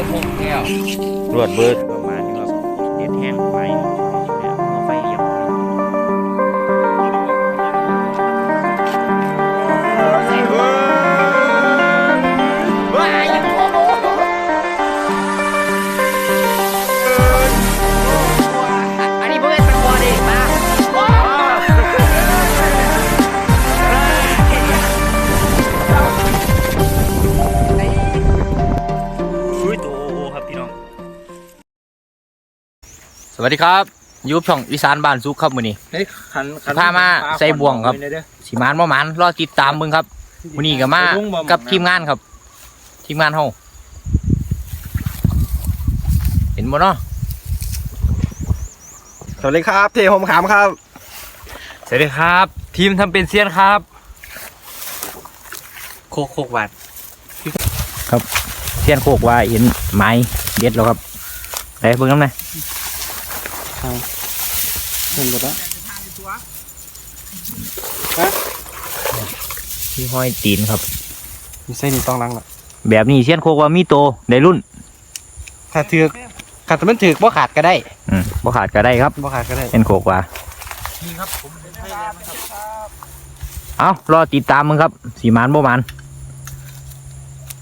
จ็ดหกแก้วรวดเบิดประมาณนี้ครับเด็ดแห้งไป วัสดีครับอยูบช่องอีสานบ้านซุกครับมื้อนี้เฮ้ยขันขันพามาใส่บ่วงครับไปเลยเด้อสิมานบ่หมานรอติดตามมึงครับมื้อนี้ก็มาไปบุ้งบ่กับทีมงานครับ ทีมงานเฮาเห็นบ่เนาะสวัสดีครับเทผมขามครับ สวัสดีครับ ทีมทำเป็นเซียนครับ โคกโคกหวานเสียนโคกว่าเห็นไม้เด็ดแล้วครับไปเบิ่งน้ำหน่อย เห็นหมดแล้วที่ห้อยตีนครับ มีเส้นนี่ต้องล้างละแบบนี้เสียนโคกว่ามีโตได้รุ่น ถ้าถือกขาดแต่มันถือกบ่ขาดก็ได้อืมบ่ขาดก็ได้ครับบ่ขาดก็ได้เสียนโคกว่านี่ครับผมให้แล้วนะครับเอารอติดตามมึงครับ สีมานบ่มัน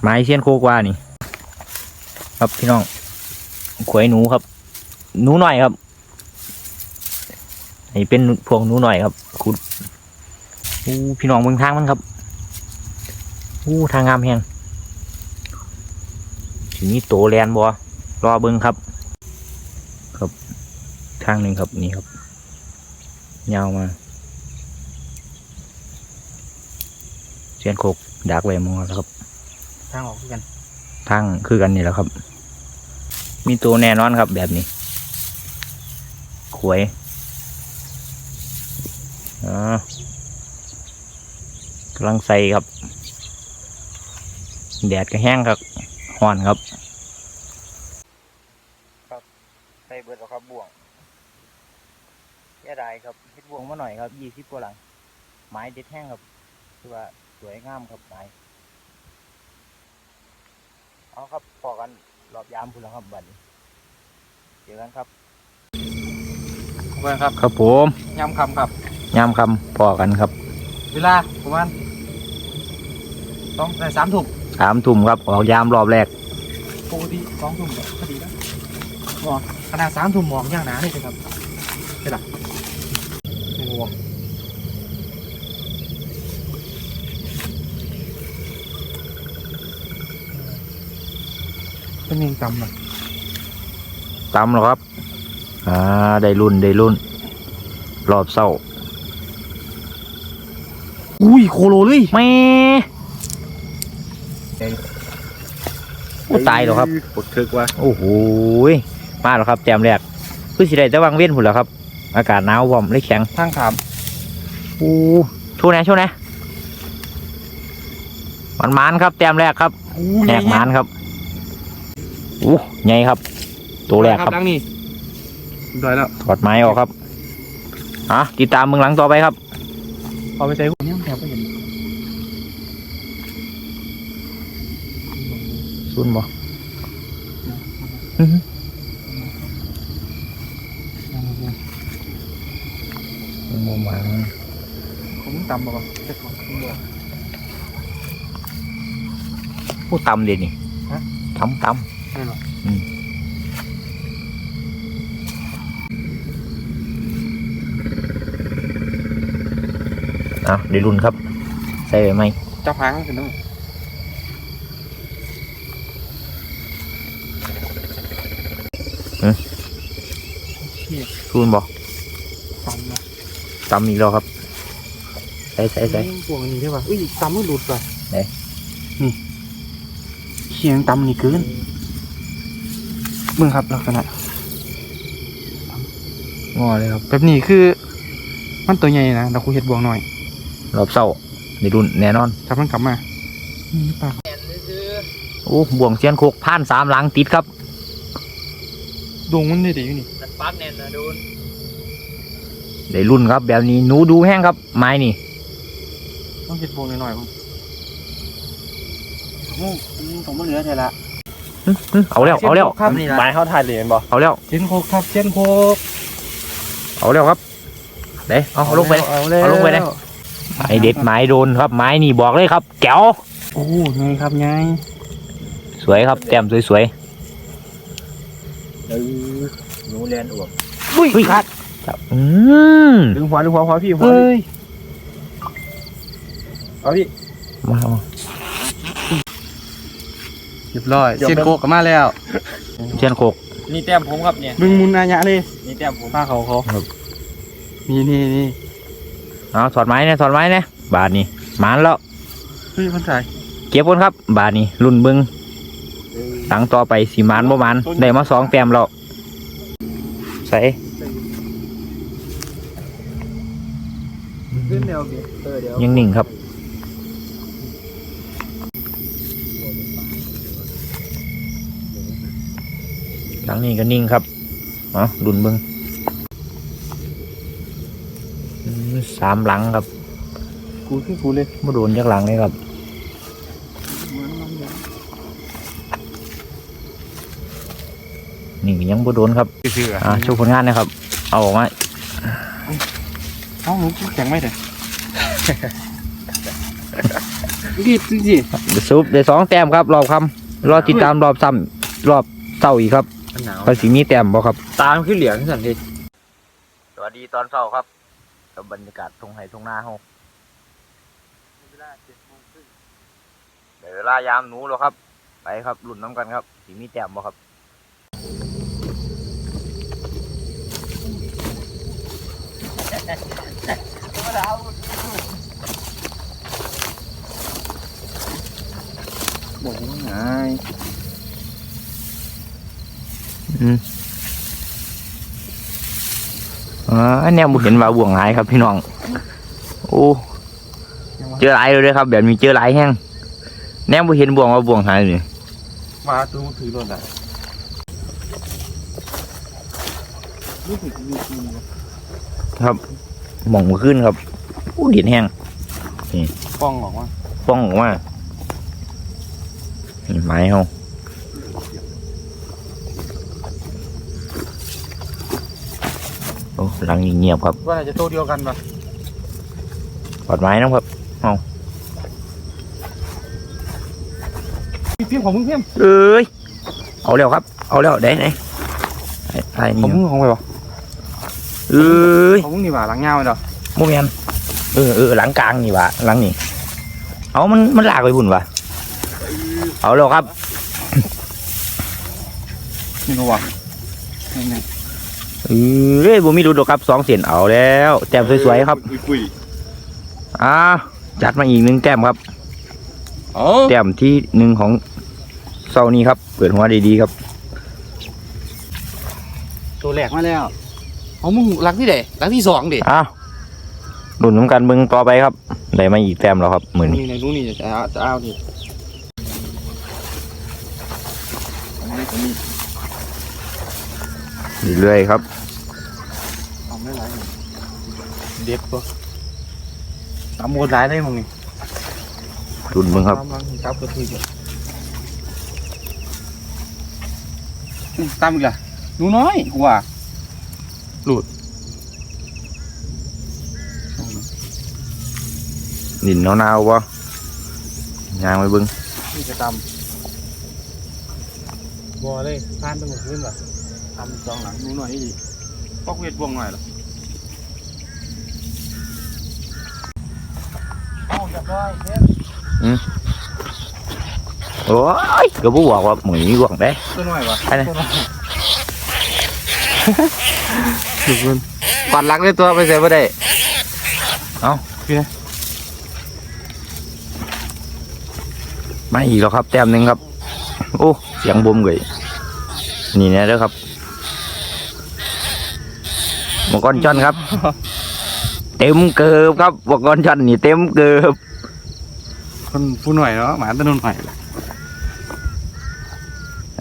ไม้เสียนโคกว่านี่ ครับพี่น้องขวยหนูครับ หนูหน่อยครับ นี่เป็นพวงหนูหน่อยครับคุณอู้พี่น้องเบิ่งทางมันครับอู้ทางงามแฮงทีนี้โตแลนบ่รอเบิ่งครับ ครับทางหนึ่งครับนี่ครับยาวมาเสียนโคกดักไว้มองแล้วครับ ทางออกคือกัน ทางคือกันนี่แหละครับ มีตัวแน่นอนครับแบบนี้ขวยอ่า กำลังใส่ครับ แดดก็แห้งครับห้อนครับใส่เบิดแล้วครับบ่วงแย่ได้ครับเฮ็ดบ่วงมาหน่อยครับยี่สิบกว่าหลัง ไม้เด็ดแห้งครับคือว่าสวยงามครับไม้เอาครับพอกันรอบยามคุณแล้วครับบัดนี้เจอกันครับขอบคุณครับ ครับผมย้ำคำครับ ยามคำพอกันครับ เวลาประมาณต้องในสามทุ่มสามทุ่มครับออกยามรอบแรกปกติสองทุ่มก็พอดีแล้วหมอกขนาดสามทุ่มหมอกย่างหนาเลยสิครับใช่หรอโอ้โหเป็นยังจำอะตำแล้วครับ อ่า ได้รุ่นได้รุ่น รอบเศร้า อุ้ยโคโลเลยแม่โอ้ตายแล้วครับปวดคึกว่ะโอ้โหยมาแล้วครับแต้มแรกคือสิได้จะวางเว้นผุนแล้วครับ อากาศหนาวพร้อมเลยแข็งทางขามอู้โชว์แหน่โชว์แหน่มันมันๆครับแต้มแรกครับอู้แหกมันครับอู้ใหญ่ครับ ตัวแรกครับดังนี่ได้แล้วถอดไม้ออกครับอะติดตามมึงหลังต่อไปครับพอไปใส่หัวเนี่ยแถวก็เห็น ซุนบ่อื้อหือบ่มาผมตำมาก่อนจะขอขึ้นบ่ผู้ตำเด่นนี่ฮะตำตใช่หรอำอะเดี๋ยวรุ่นครับ ใส่ไปไหมจับหางขึ้นต้อง ซุนบ่ตำนะตำอีกแล้วครับใส่ใส่ใส่พวกนี้ใช่ป่ะอุ้ยตำมันหลุดป่ะไหนนี่เคียงตำนี่เกินมึงครับลักษณะงอเลยครับ แบบนี้คือ มันตัวใหญ่นะเราคุยเห็ดบวงหน่อยรอบเศร้าเดี๋ยวรุ่นแน่นอนถ้ามันกลับมานี่ป่ะโอ้บ่วงเสียนโคกผ่านสามหลังติดครับ ดวงมันได้ดีอยู่นี่ปั๊บแน่นนะดูนได้รุ่นครับ แบบนี้หนูดูแห้งครับ ไม้นี่ต้องเห็ดบวงหน่อยๆผมโอ้ผมมันเหลือเท่ละเอาแล้วเอาแล้วครับหมายเขาถ่ายเหรียญบ่เอาแล้วเช่นโคกครับเช่นโคกเอาแล้วครับเด้เอาลงไปเอาแล้วเอาลงไปเลยไม้เด็ดไม้โดนครับไม้นี่บอกเลยครับแจ๋วโอ้ไงครับไงสวยครับแต้มสวย เออหนูเรียนอวบๆอุ้ยครับอืมดึงหัวดึงหัวหัวพี่หัวเฮ้ยเอาพี่มาเอามาเรียบร้อยเช่นโคกก็มาแล้วเชียนโคกนี่แต้มผมครับเนี่ยมึงมุนอายะเลยนี่แต้มผมป้าเขาเขาครับนี่นี่นี่เอาถอดไม้เนี่ยถอดไม้เนี่ยบาทนี่หมานแล้วเฮ้ยคนใส่เก็บคนครับ บาทนี่รุ่นเบิง ตังต่อไปสีมานบ่มันได้มาสองแต้มแล้วใส่ขึ้นเร็วพี่เออเดี๋ยวยังนิ่งครับหลังนี้ก็นิ่งครับเอารุ่นเบิงอืมสามหลังครับ กูขึ้นกูเลยมาโดนจากหลังเลยครับ นี่ก็ ยังบ่โดนครับคืออ่าโชว์ผลงานนะครับ เอาออกมาเอ้าหนูแข็งไหมเถอะรีบจริงเดี๋ยวซุปเดี๋ยวสองแต้มครับรอบคำรอบติดตามรอบซ้ำรอบเต้าอีกครับหนาวภาษีมีแต้มบ่ครับ ตามขึ้นเหลียงสันทีสวัสดีตอนเช้าครับกับบรรยากาศทุ่งไห่ทุ่งนาเฮาเดี๋ยวเวลายามหนูแล้วครับ ไปครับรุ่นน้ำกันครับสีมีแต้มบ่ครับ บอกว่าไงอืมอ่าอันเนี้ยบุเห็นว่าบ่วงหายครับพี่น้อง โอ้เจอหลายเลยเด้อครับ แบบนี้เจอหลายแห้งแนมบ่เห็นบ่วงว่าบ่วงหายนี่มาตัวถือรถอะรู้สึกมี จริงหม่องบ่ขึ้นครับโอ้เด็ดแห้งป้องออกว่าฟ้องออกมานี่ไม้เฮาโอ้หลังนี่เงียบครับว่าจะโตเดียวกันปะปลอดไม้นะครับเพียงของมึงเพียงเอ้ยเอาแล้วครับ เอาแล้วได้ไหนไอ้ไอ้ของนี่มึงของใครวะ เอ้ยของมึงนี่หว่าหลังเงาเนาะโมเมนเออเออหลังกลางนี่วะหลังนี่เอามันมันลากไปบุ่นวะเอาแล้วครับนี่ก็วะนี่ไงเอ้ยบ่มีดูดอกครับสองเสียนเอาแล้วแต้มสวยๆครับปุยอ่าจัดมาอีกหนึ่งแต้มครับอ๋อแต้มที่หนึ่งของเซานี้ครับ เปิดหัวดีๆครับ ตัวแรกมาแล้ว ของมึงหลักที่ไหนหลักที่สองดิอ้าวดุนน้ำกันเบิ่งต่อไปครับได้มาอีกแต้มแล้วครับเหมือนนี่ในรู้นี่จะเอาจะเอาดิอันนี้ก็มีเรื่อยๆครับเอาไม่ไรเด็ดปะตามโมดร้ายได้มึงนี่ดุนเบิ่งครับตามหลังครับก็คือจะอืมตามอีกล่ะหนูน้อยกูว่า ดินหนาวๆบ่ยางไปเบิ่งนี่จะตามบัวเลยทานตั้งหมดขึ้นป่ะทำสองหลังหนูน้อยอีกพอกเวทบวงหน่อยเหรอเอาจับได้เด็ดโอ้ยก็บ่บอกว่าหมือมีหวงได้ตัวหน่อยวะไปเลยตัวหน่อย ถูกเงินปัดหลักได้ตัวไปเสียบ่ได้มาอีกแล้วครับ แต้มหนึ่งครับ โอ้เสียงบ่มเลยนี่นะเด้อครับมังกรจอนครับ เต็มเกิบครับมังกรจอนนี่เต็มเกิบคนผู้หน่อยเนาะหมาตัวหน่อย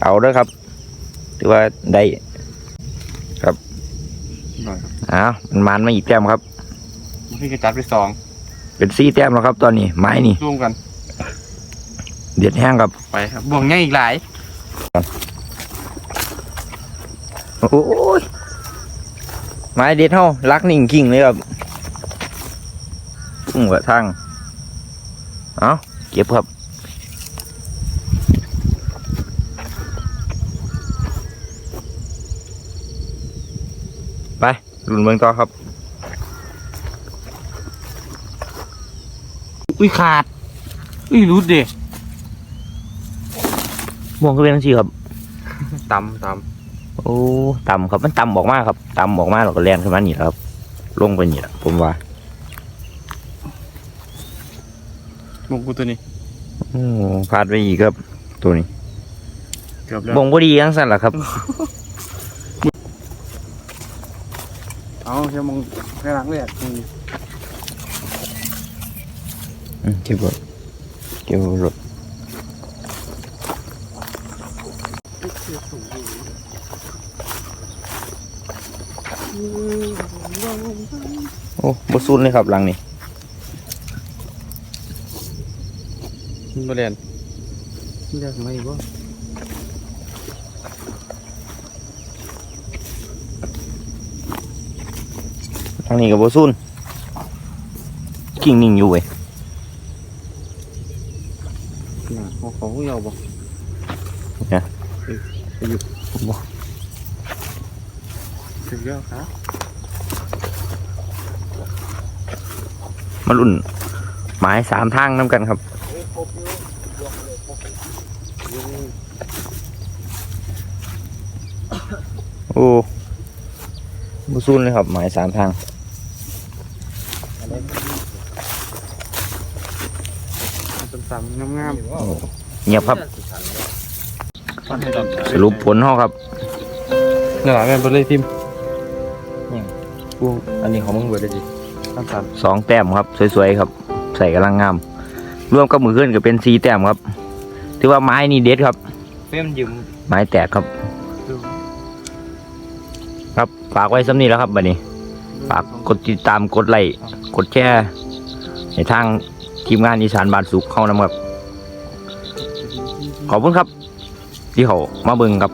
เอาเด้อครับถือว่าได้หน่ อยอ้าวมันมันมาอีกแต้มครับพี่ก็จัดไปสองเป็นสี่แต้มแล้วครับ ตอนนี้ไม้นี่ร่วมกัน เด็ดแห้งครับไปครับบวงง่ายอีกหลายกันโอ้ยไม้เด็ดเท่ารักนิ่งกิ่งเลยครับพุ่งกระทั่งเอาเก็บครับ ไปรุ่นเมืองต่อครับ อุ้ยขาด อุ้ยรุดเด็ม่วงก็เป็นทั้งสี่ครับตำตโอ้ต่ำครับมันต่ำออกมาครับต่ำออกมาเราก็แล่นขึ้นมานี่แหละครับ ลงไปนี่แหละผมว่าำมงกูตัวนี้โอ้พลาดไปอีกครับ ตัวนี้เกือบแล้วบ่งพอดีทั้งสั้นแหละครับ เอาแค่มองแค่หลังเลยอะอืมเก็บรถเก็บรถโอ้บสุนเลยครับหลังนี้บริเวณเรียกไม่ก็ หลังนี้กับบสุนกิ่งนิ่งอยู่เว้ยเขาเขายาวบ่เนี่ยไปอยู่บ่ถึงแล้วครับมารุ่นไม้สามทางน้ำกันครับโอ้บสุนเลยครับไม้สามทาง ต่ำๆงามเงียบครับๆสรุปผลห้อครับนี่แหละแม่นบ่เลยทิมกูอันนี้ของมึงเบิดเลยดิต่ำสองแต้มครับสวยๆครับ ใส่กำลังงามรวมกับมือขึ้นก็เป็นสี่แต้มครับถือว่าไม้นี่เด็ดครับๆเฟ้มยืมไม้แตกครับ ครับฝากไว้สำนี้แล้วครับบัดนี้ ฝากกดติดตามกดไลค์กดแชร์ในทาง ทีมงานอีสานบานสุขเข้านำครับ ขอบคุณครับ ที่เขามาเบิ่งครับ